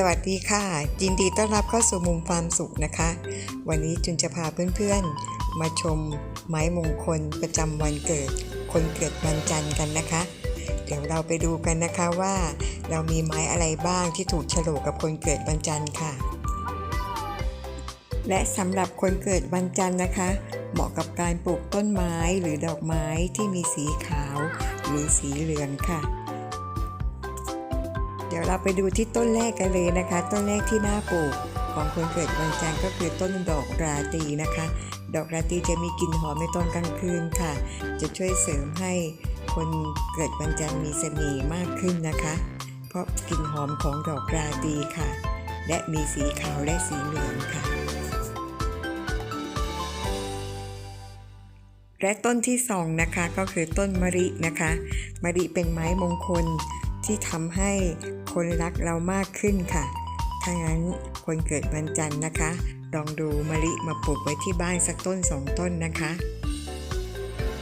สวัสดีค่ะยินดีต้อนรับเข้าสู่มุมความสุขนะคะ วันนี้จุนจะพาเพื่อนๆ มาชมไม้มงคลประจำวันเกิด คนเกิดวันจันทร์กันนะคะ เดี๋ยวเราไปดูกันนะคะว่า เรามีไม้อะไรบ้างที่ถูกฉลกกับคนเกิดวันจันทร์ค่ะ และสำหรับคนเกิดวันจันทร์นะคะ เหมาะกับการปลูกต้นไม้หรือดอกไม้ที่มีสีขาว หรือสีเหลืองค่ะ เดี๋ยวเราไปดูที่ต้นแรกกันเลยนะคะ ต้นแรกที่น่าปลูกของคนเกิดวันจันทร์ก็คือต้นดอกราตรีนะคะ ดอกราตรีจะมีกลิ่นหอมในตอนกลางคืนค่ะ จะช่วยเสริมให้คนเกิดวันจันทร์มีเสน่ห์มากขึ้นนะคะ เพราะกลิ่นหอมของดอกราตรีค่ะ และมีสีขาวและสีเหลืองค่ะ และต้นที่สองนะคะก็คือต้นมะรินะคะ มะริเป็นไม้มงคล ที่ทำให้คนรักเรามากขึ้นค่ะ ถ้างั้นคนเกิดวันจันทร์นะคะ ลองดูมะลิมาปลูกไว้ที่บ้านสักต้นสองต้นนะคะ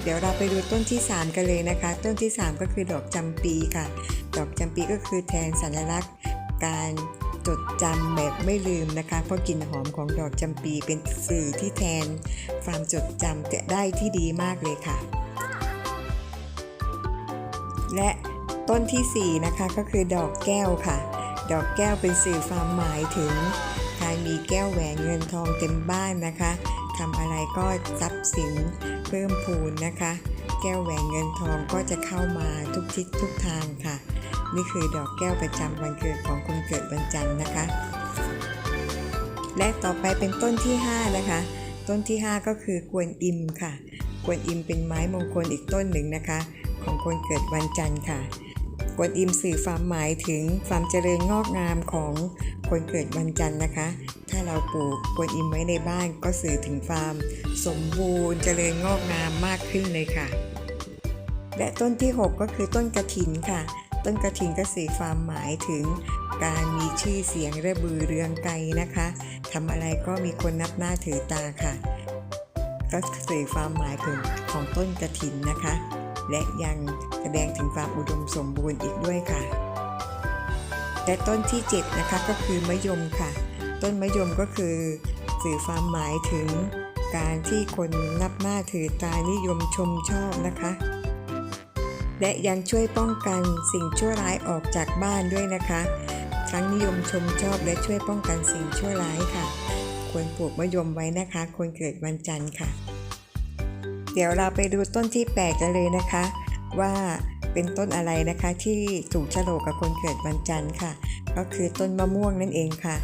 เดี๋ยวเราไปดูต้นที่ 3 กันเลยนะคะ ต้นที่ 3 ก็คือดอกจำปีค่ะ ดอกจำปีก็คือแทนสัญลักษณ์ การจดจำแบบไม่ลืมนะคะ เพราะกลิ่นหอมของดอกจำปีเป็นสื่อที่แทนความจดจำจะได้ที่ดีมากเลยค่ะ และ ต้นที่ 4 นะคะก็คือดอกแก้วค่ะ ดอกแก้วเป็นสื่อความหมายถึง การมีแก้วแหวนเงินทองเต็มบ้านนะคะทำอะไรก็ทรัพย์สินเพิ่มพูนนะคะ แก้วแหวนเงินทองก็จะเข้ามาทุกทิศทุกทางค่ะ นี่คือดอกแก้วประจำวันเกิดของคนเกิดวันจันทร์นะคะ และต่อไปเป็นต้นที่ 5 นะคะ ต้นที่ 5 ก็คือกวนอิมค่ะ กวนอิมเป็นไม้มงคลอีกต้นหนึ่งนะคะ ของคนเกิดวันจันทร์ค่ะ กวนอิมสื่อความหมายถึงความเจริญงอกงามของคนเกิดวันจันทร์นะคะ ถ้าเราปลูกกวนอิมไว้ในบ้านก็สื่อถึงความสมบูรณ์เจริญงอกงามมากขึ้นเลยค่ะ และต้นที่ 6 ก็คือต้นกระถินค่ะ ต้นกระถินก็สื่อความหมายถึงการมีชื่อเสียงระบือเรืองไกลนะคะทำอะไรก็มีคนนับหน้าถือตาค่ะ ก็สื่อความหมายถึงของต้นกระถินนะคะ และยังแสดงถึงความอุดมสมบูรณ์อีกด้วยค่ะ และต้นที่ 7 นะคะก็คือมะยมค่ะ ต้นมะยมก็คือสื่อความหมายถึงการที่คนนับหน้าถือตานิยมชมชอบนะคะ และยังช่วยป้องกันสิ่งชั่วร้ายออกจากบ้านด้วยนะคะทั้งนิยมชมชอบและช่วยป้องกันสิ่งชั่วร้ายค่ะ ควรปลูกมะยมไว้นะคะคนเกิดวันจันทร์ค่ะ เดี๋ยวเราไปดูต้นที่8กันเลยนะคะ ว่าเป็นต้นอะไรนะคะที่ถูกโฉลกกับคนเกิดวันจันทร์ค่ะ ก็คือต้นมะม่วงนั่นเองค่ะ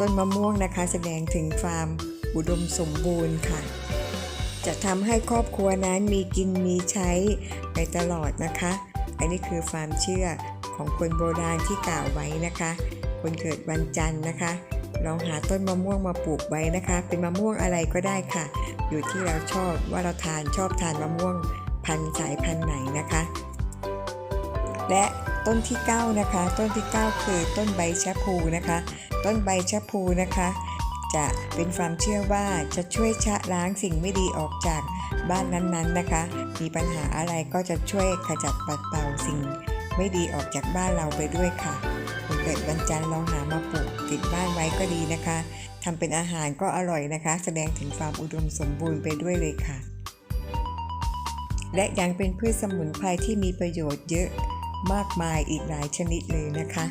ต้นมะม่วงนะคะแสดงถึงความอุดมสมบูรณ์ค่ะ จะทำให้ครอบครัวนั้นมีกินมีใช้ไปตลอดนะคะ อันนี้คือความเชื่อของคนโบราณที่กล่าวไว้นะคะ คนเกิดวันจันทร์นะคะ ลองหาต้นมะม่วงมาปลูกไว้นะคะ เป็นมะม่วงอะไรก็ได้ค่ะ อยู่ที่เราชอบว่าเราทานชอบทานมะม่วงพันธุ์สายพันธุ์ไหนนะคะ และต้นที่9นะคะ ต้นที่ 9 คือต้นใบชะพูนะคะ ต้นใบชะพูนะคะ จะเป็นความเชื่อว่าจะช่วยชะล้างสิ่งไม่ดีออกจากบ้านนั้นๆนะคะ มีปัญหาอะไรก็จะช่วยขจัดปัดเป่าสิ่งไม่ดีออกจากบ้านเราไปด้วยค่ะ คนเกิดวันจันทร์ลองหามาปลูกติดบ้านไว้ก็ดีนะคะทำเป็นอาหารก็อร่อยนะคะ แสดงถึงความอุดมสมบูรณ์ไปด้วยเลยค่ะ และยังเป็นพืชสมุนไพรที่มีประโยชน์เยอะมากมายอีกหลายชนิดเลยนะคะ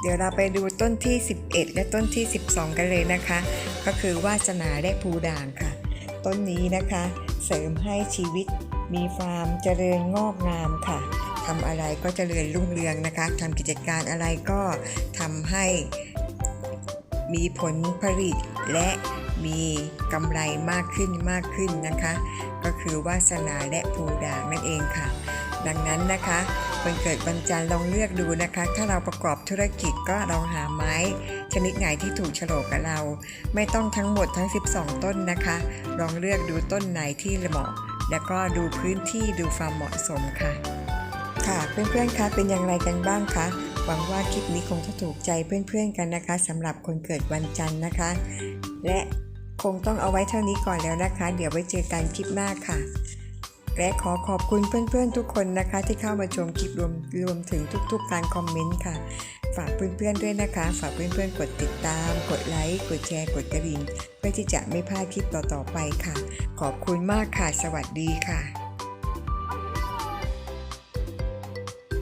เดี๋ยวเราไปดูต้นที่ 11 และต้นที่ 12 กันเลยนะคะ ก็คือวาสนาและภูด่างค่ะ ต้นนี้นะคะ เสริมให้ชีวิตมีความเจริญงอกงามค่ะ ทำอะไรก็เจริญรุ่งเรืองนะคะทำกิจการอะไรก็ทำให้มีผลผลิตและมีกำไรมากขึ้นมากขึ้นนะคะ ก็คือวาสนาและภูด่างนั่นเองค่ะ ดังนั้นนะคะคนเกิดวันจันทร์ลองเลือกดูนะคะ ถ้าเราประกอบธุรกิจก็ลองหาไม้ ชนิดไหนที่ถูกโฉลกกับเรา ไม่ต้องทั้งหมดทั้ง 12 ต้นนะคะ ลองเลือกดูต้นไหนที่เหมาะ แล้วก็ดูพื้นที่ดูความเหมาะสมค่ะ ค่ะเพื่อนๆคะเป็นอย่างไรกันบ้างคะหวังว่าคลิปนี้คงจะถูกใจเพื่อนๆกันนะคะสำหรับคนเกิดวันจันทร์นะคะ และคงต้องเอาไว้เท่านี้ก่อนแล้วนะคะ เดี๋ยวไว้เจอกันคลิปหน้าค่ะ และขอขอบคุณเพื่อนๆทุกคนนะคะ ที่เข้ามาชมคลิปรวมรวมถึงทุกๆการคอมเมนต์ค่ะ ฝากเพื่อนๆด้วยนะคะ ฝากเพื่อนๆกดติดตาม กดไลค์กดแชร์กดกระดิ่งเพื่อที่จะไม่พลาดคลิปต่อๆไปค่ะ ขอบคุณมากค่ะ สวัสดีค่ะ